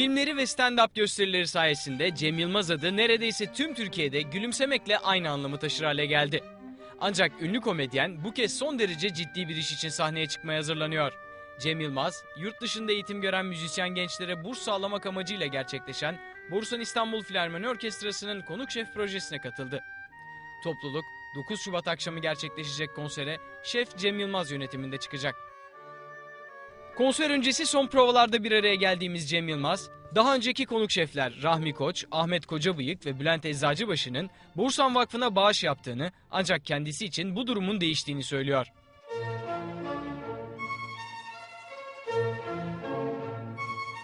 Filmleri ve stand-up gösterileri sayesinde Cem Yılmaz adı neredeyse tüm Türkiye'de gülümsemekle aynı anlamı taşır hale geldi. Ancak ünlü komedyen bu kez son derece ciddi bir iş için sahneye çıkmaya hazırlanıyor. Cem Yılmaz, yurt dışında eğitim gören müzisyen gençlere burs sağlamak amacıyla gerçekleşen Bursan İstanbul Filarmoni Orkestrası'nın konuk şef projesine katıldı. Topluluk 9 Şubat akşamı gerçekleşecek konsere Şef Cem Yılmaz yönetiminde çıkacak. Konser öncesi son provalarda bir araya geldiğimiz Cem Yılmaz, daha önceki konuk şefler Rahmi Koç, Ahmet Kocabıyık ve Bülent Eczacıbaşı'nın Bursan Vakfı'na bağış yaptığını ancak kendisi için bu durumun değiştiğini söylüyor.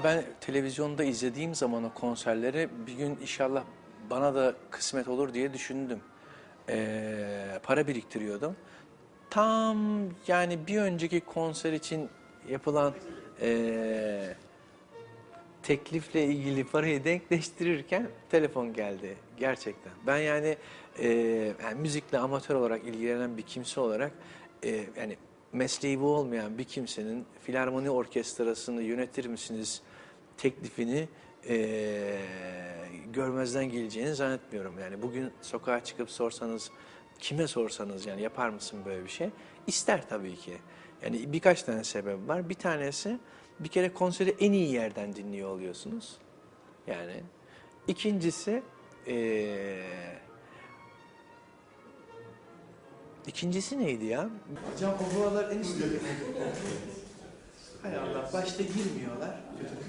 Ben televizyonda izlediğim zaman o konserleri bir gün inşallah bana da kısmet olur diye düşündüm. Ee, para biriktiriyordum. Tam yani bir önceki konser için yapılan ee, teklifle ilgili parayı denkleştirirken telefon geldi gerçekten. Ben yani, e, yani müzikle amatör olarak ilgilenen bir kimse olarak e, yani mesleği bu olmayan bir kimsenin filarmoni orkestrasını yönetir misiniz teklifini e, görmezden geleceğini zannetmiyorum. Yani bugün sokağa çıkıp sorsanız kime sorsanız yani yapar mısın böyle bir şey? İster tabii ki. Yani birkaç tane sebep var. Bir tanesi bir kere konseri en iyi yerden dinliyor oluyorsunuz. Yani ikincisi eee ikincisi neydi ya? Hocam o buralar en üstte. Hay Allah başta girmiyorlar.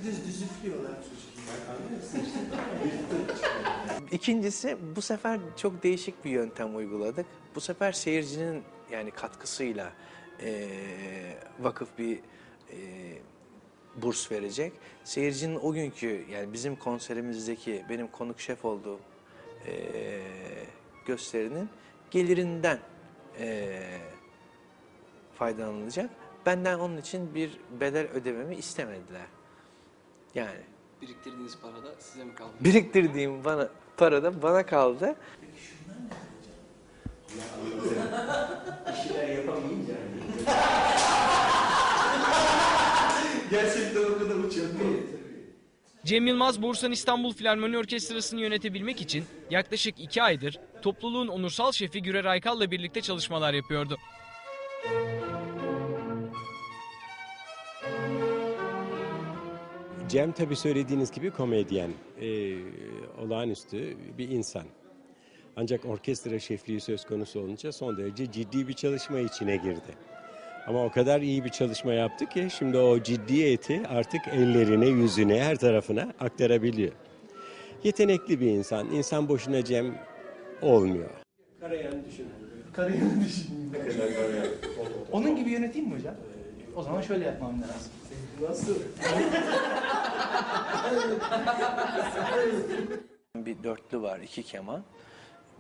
Düz düz üflüyorlar. İkincisi bu sefer çok değişik bir yöntem uyguladık. Bu sefer seyircinin yani katkısıyla eee, vakıf bir eee, burs verecek. Seyircinin o günkü yani bizim konserimizdeki benim konuk şef olduğum eee, gösterinin gelirinden eee, faydalanılacak. Benden onun için bir bedel ödememi istemediler. Yani Biriktirdiğiniz para da size mi kaldı? biriktirdiğim bana para da bana kaldı. Gerçekten o kadar. Cem Yılmaz Bursan İstanbul Filarmoni Orkestrası'nı yönetebilmek için yaklaşık iki aydır topluluğun onursal şefi Gürer Aykal'la birlikte çalışmalar yapıyordu. Cem tabii söylediğiniz gibi komedyen, ee, olağanüstü bir insan. Ancak orkestra şefliği söz konusu olunca son derece ciddi bir çalışma içine girdi. Ama o kadar iyi bir çalışma yaptı ki şimdi o ciddiyeti artık ellerine, yüzüne, her tarafına aktarabiliyor. Yetenekli bir insan. İnsan boşuna Cem olmuyor. Karayan düşün. Karayını düşüneyim. Ne kadar karayan. Onun gibi yöneteyim mi hocam? O zaman şöyle yapmam lazım. Nasıl? Bir dörtlü var, iki keman,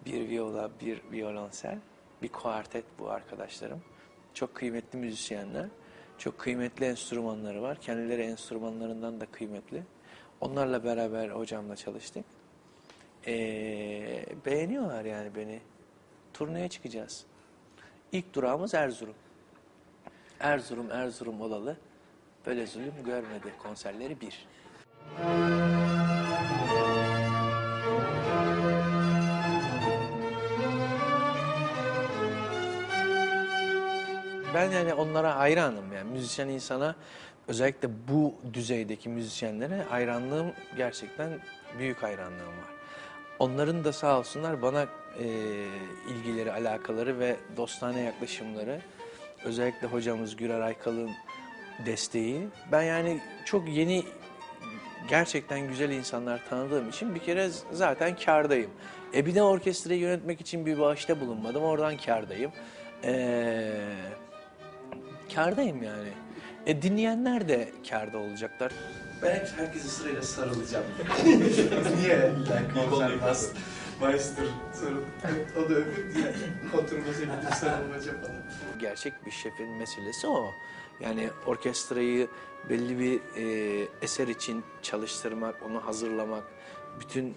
bir viola, bir violonsel, bir kuartet bu arkadaşlarım. Çok kıymetli müzisyenler, çok kıymetli enstrümanları var. Kendileri enstrümanlarından da kıymetli. Onlarla beraber hocamla çalıştık. Ee, beğeniyorlar yani beni. Turneye çıkacağız. İlk durağımız Erzurum. Erzurum, Erzurum olalı. Böyle zulüm görmedi konserleri bir. Ben yani onlara hayranım yani müzisyen insana özellikle bu düzeydeki müzisyenlere hayranlığım gerçekten büyük hayranlığım var. Onların da sağ olsunlar bana e, ilgileri, alakaları ve dostane yaklaşımları özellikle hocamız Gürer Aykal'ın desteği. Ben yani çok yeni gerçekten güzel insanlar tanıdığım için bir kere zaten kârdayım. E bir de orkestrayı yönetmek için bir bağışta bulunmadım. Oradan kârdayım. Eee kârdayım yani. E dinleyenler de kârda olacaklar. Ben hep herkese sırayla sarılacağım. Niye? Konser Maestro sorun. O da öpüp diye oturması bir sarılmaca falan. Gerçek bir şefin meselesi o. Yani orkestrayı belli bir e, eser için çalıştırmak, onu hazırlamak, bütün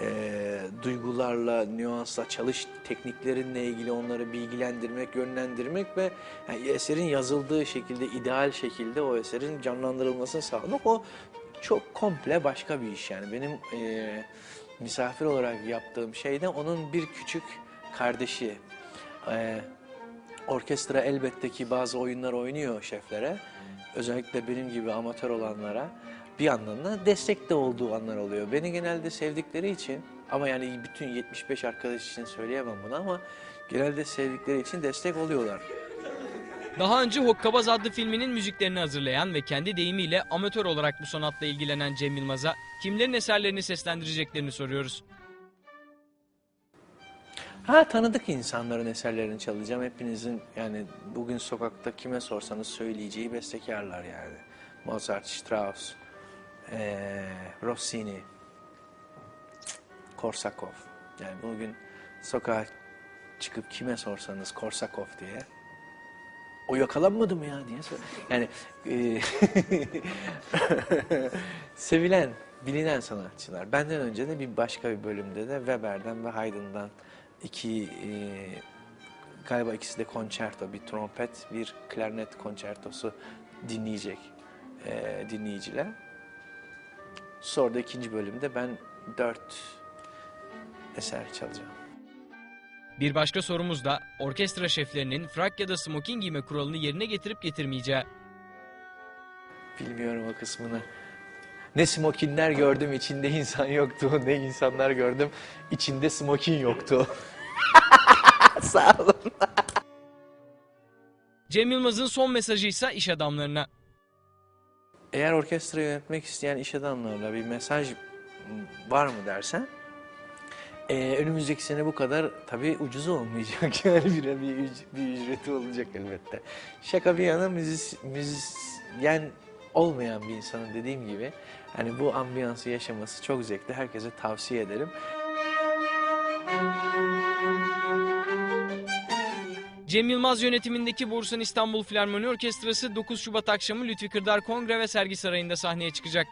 e, duygularla, nüansla, çalış tekniklerinle ilgili onları bilgilendirmek, yönlendirmek ve yani eserin yazıldığı şekilde, ideal şekilde o eserin canlandırılmasını sağlamak o çok komple başka bir iş yani. Benim e, misafir olarak yaptığım şey de onun bir küçük kardeşi. E, orkestra elbette ki bazı oyunlar oynuyor şeflere. Özellikle benim gibi amatör olanlara bir yandan da destek de olduğu anlar oluyor. Beni genelde sevdikleri için ama yani bütün 75 arkadaş için söyleyemem bunu ama genelde sevdikleri için destek oluyorlar. Daha önce Hokkabaz adlı filminin müziklerini hazırlayan ve kendi deyimiyle amatör olarak bu sanatla ilgilenen Cem Yılmaz'a kimlerin eserlerini seslendireceklerini soruyoruz. Ha tanıdık insanların eserlerini çalacağım. Hepinizin yani bugün sokakta kime sorsanız söyleyeceği bestekarlar yani. Mozart, Strauss, eee, Rossini, Korsakov. Yani bugün sokağa çıkıp kime sorsanız Korsakov diye o yakalanmadı mı ya diye sor. Yani eee, sevilen, bilinen sanatçılar. Benden önce de bir başka bir bölümde de Weber'den ve Haydn'dan iki eee, galiba ikisi de konçerto, bir trompet, bir klarnet konçertosu dinleyecek eee, dinleyiciler. Sonra da ikinci bölümde ben dört eser çalacağım. Bir başka sorumuz da orkestra şeflerinin frak ya da smoking giyme kuralını yerine getirip getirmeyeceği. Bilmiyorum o kısmını. Ne smokinler gördüm içinde insan yoktu. Ne insanlar gördüm içinde smokin yoktu. Sağ olun. Cem Yılmaz'ın son mesajı ise iş adamlarına. Eğer orkestra yönetmek isteyen iş adamlarına bir mesaj var mı dersen eee, önümüzdeki sene bu kadar tabii ucuz olmayacak yani bir, bir, bir ücreti olacak elbette. Şaka bir yana müzis, müzisyen olmayan bir insanın dediğim gibi hani bu ambiyansı yaşaması çok zevkli. Herkese tavsiye ederim. Cem Yılmaz yönetimindeki Bursa İstanbul Filarmoni Orkestrası 9 Şubat akşamı Lütfi Kırdar Kongre ve Sergi Sarayı'nda sahneye çıkacak.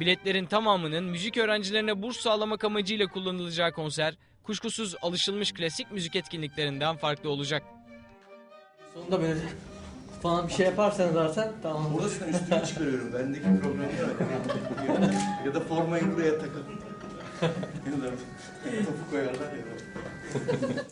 Biletlerin tamamının müzik öğrencilerine burs sağlamak amacıyla kullanılacağı konser, kuşkusuz alışılmış klasik müzik etkinliklerinden farklı olacak. Sonunda böyle falan bir şey yaparsanız zaten tamam. Burada şu an üstünü çıkarıyorum. Bendeki problemi yok. ya da formayı buraya takıp. ya da topu koyarlar ya.